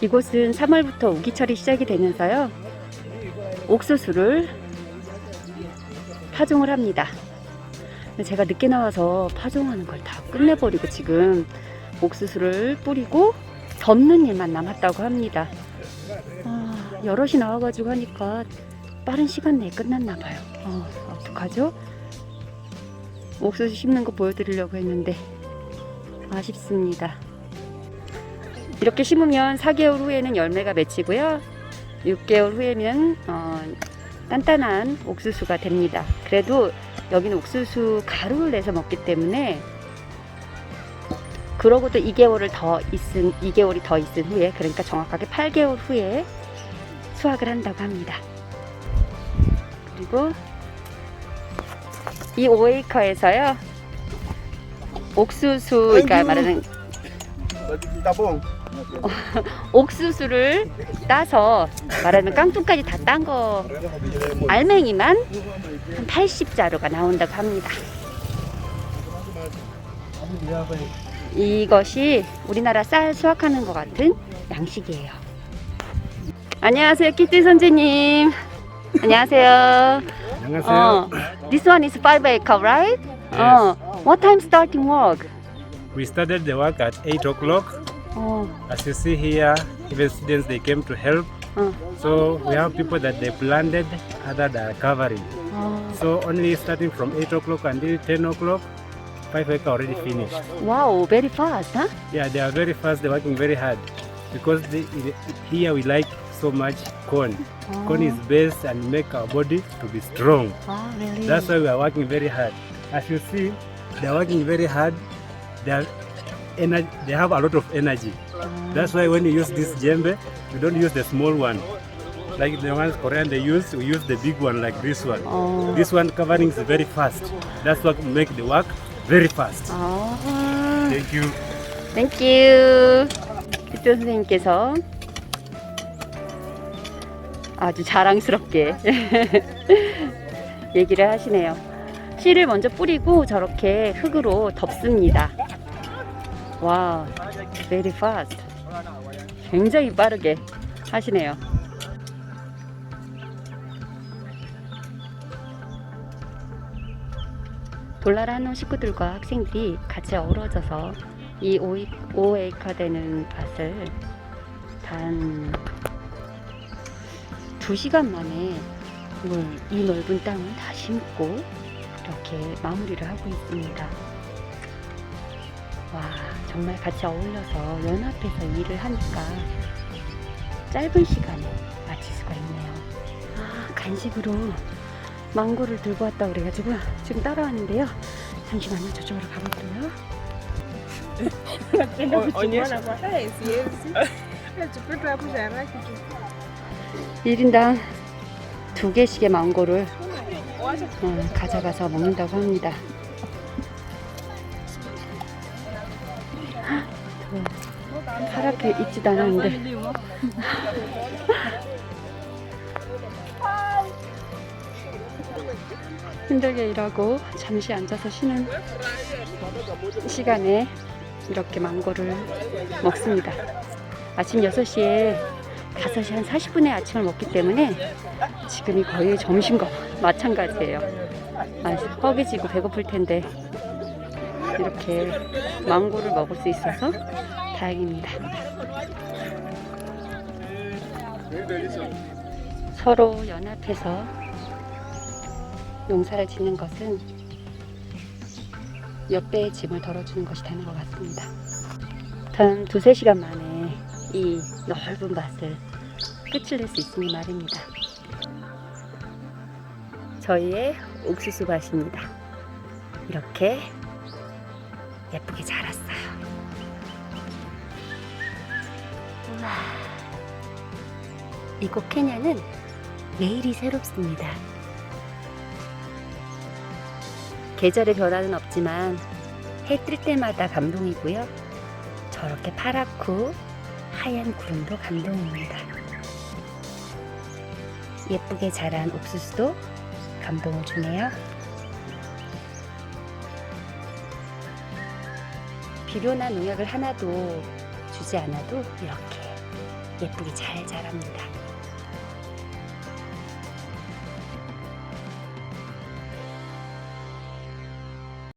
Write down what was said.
이곳은 3월부터 우기철이 시작이 되면서요. 옥수수를 파종을 합니다. 제가 늦게 나와서 파종하는 걸 다 끝내버리고 지금 옥수수를 뿌리고 덮는 일만 남았다고 합니다. 아, 여럿이 나와가지고 하니까 빠른 시간 내에 끝났나 봐요. 어, 어떡하죠? 옥수수 심는 거 보여드리려고 했는데 아쉽습니다. 이렇게 심으면 4개월 후에는 열매가 맺히고요. 6개월 후에는 어, 단단한 옥수수가 됩니다. 그래도 여기는 옥수수 가루를 내서 먹기 때문에 그러고도 2개월을 더 있은 2개월이 더 있은 후에 그러니까 정확하게 8개월 후에 수확을 한다고 합니다. 그리고 이 5에이커에서요 옥수수 그러니까 말하는. 옥수수를 따서 말하는 깡통까지 다 딴 거 알맹이만 한 80자루가 나온다고 합니다. 이것이 우리나라 쌀 수확하는 것 같은 양식이에요. 안녕하세요, 키티 선생님. 안녕하세요. 안녕하세요. 어, this one is 5 acre, right? 어, what time starting work? We started the work at 8 o'clock. Oh. As you see here, even students they came to help. Oh. So we have people that they planted, others are covering. Oh. So only starting from 8 o'clock until 10 o'clock, 5 o'clock already finished. Wow, very fast, huh? Yeah, they are very fast, they're working very hard. Because they, here we like so much corn. Oh. Corn is best and make our body to be strong. Really? That's why we are working very hard. As you see, they are working very hard. They are ener- they have a lot of energy. That's why when you use this djembe, you don't use the small one. Like the ones Korean they use, we use the big one like this one. 어, This one covering is very fast. That's what make the work very fast. 아, Thank you. 땡큐. 기조 선생님께서 아주 자랑스럽게 얘기를 하시네요. 씨를 먼저 뿌리고 저렇게 흙으로 덮습니다. 와, very fast. 굉장히 빠르게 하시네요. 한놈 식구들과 학생들이 같이 어우러져서 이 5에이커 되는 밭을 단 2시간 만에 이 넓은 땅을 다 심고 이렇게 마무리를 하고 있습니다. 와, 정말 같이 어울려서 연합해서 일을 하니까 짧은 시간에 마칠 수가 있네요. 아, 간식으로 망고를 들고 왔다 그래가지고 지금 따라왔는데요. 잠시만요, 저쪽으로 가볼게요. onyesha Eh, siwezi nachopeta hapo haraki tu 1인당 두 개씩의 망고를 어, 가져가서 먹는다고 합니다. 파랗게 익지도 않았는데 힘들게 일하고 잠시 앉아서 쉬는 시간에 이렇게 망고를 먹습니다. 아침 6시에 5시 한 40분에 아침을 먹기 때문에 지금이 거의 점심과 마찬가지예요. 아, 허기지고 배고플 텐데 이렇게 망고를 먹을 수 있어서 다행입니다. 서로 연합해서 농사를 짓는 것은 몇 배의 짐을 덜어주는 것이 되는 것 같습니다. 단 두세 시간 만에 이 넓은 밭을 끝을 낼 수 있으니 말입니다. 저희의 옥수수 밭입니다. 이렇게 예쁘게 자랐어요. 이곳 케냐는 매일이 새롭습니다. 계절의 변화는 없지만 해 뜰 때마다 감동이고요. 저렇게 파랗고 하얀 구름도 감동입니다. 예쁘게 자란 옥수수도 감동을 주네요. 비료나 농약을 하나도 주지 않아도 이렇게 예쁘게 잘 자랍니다.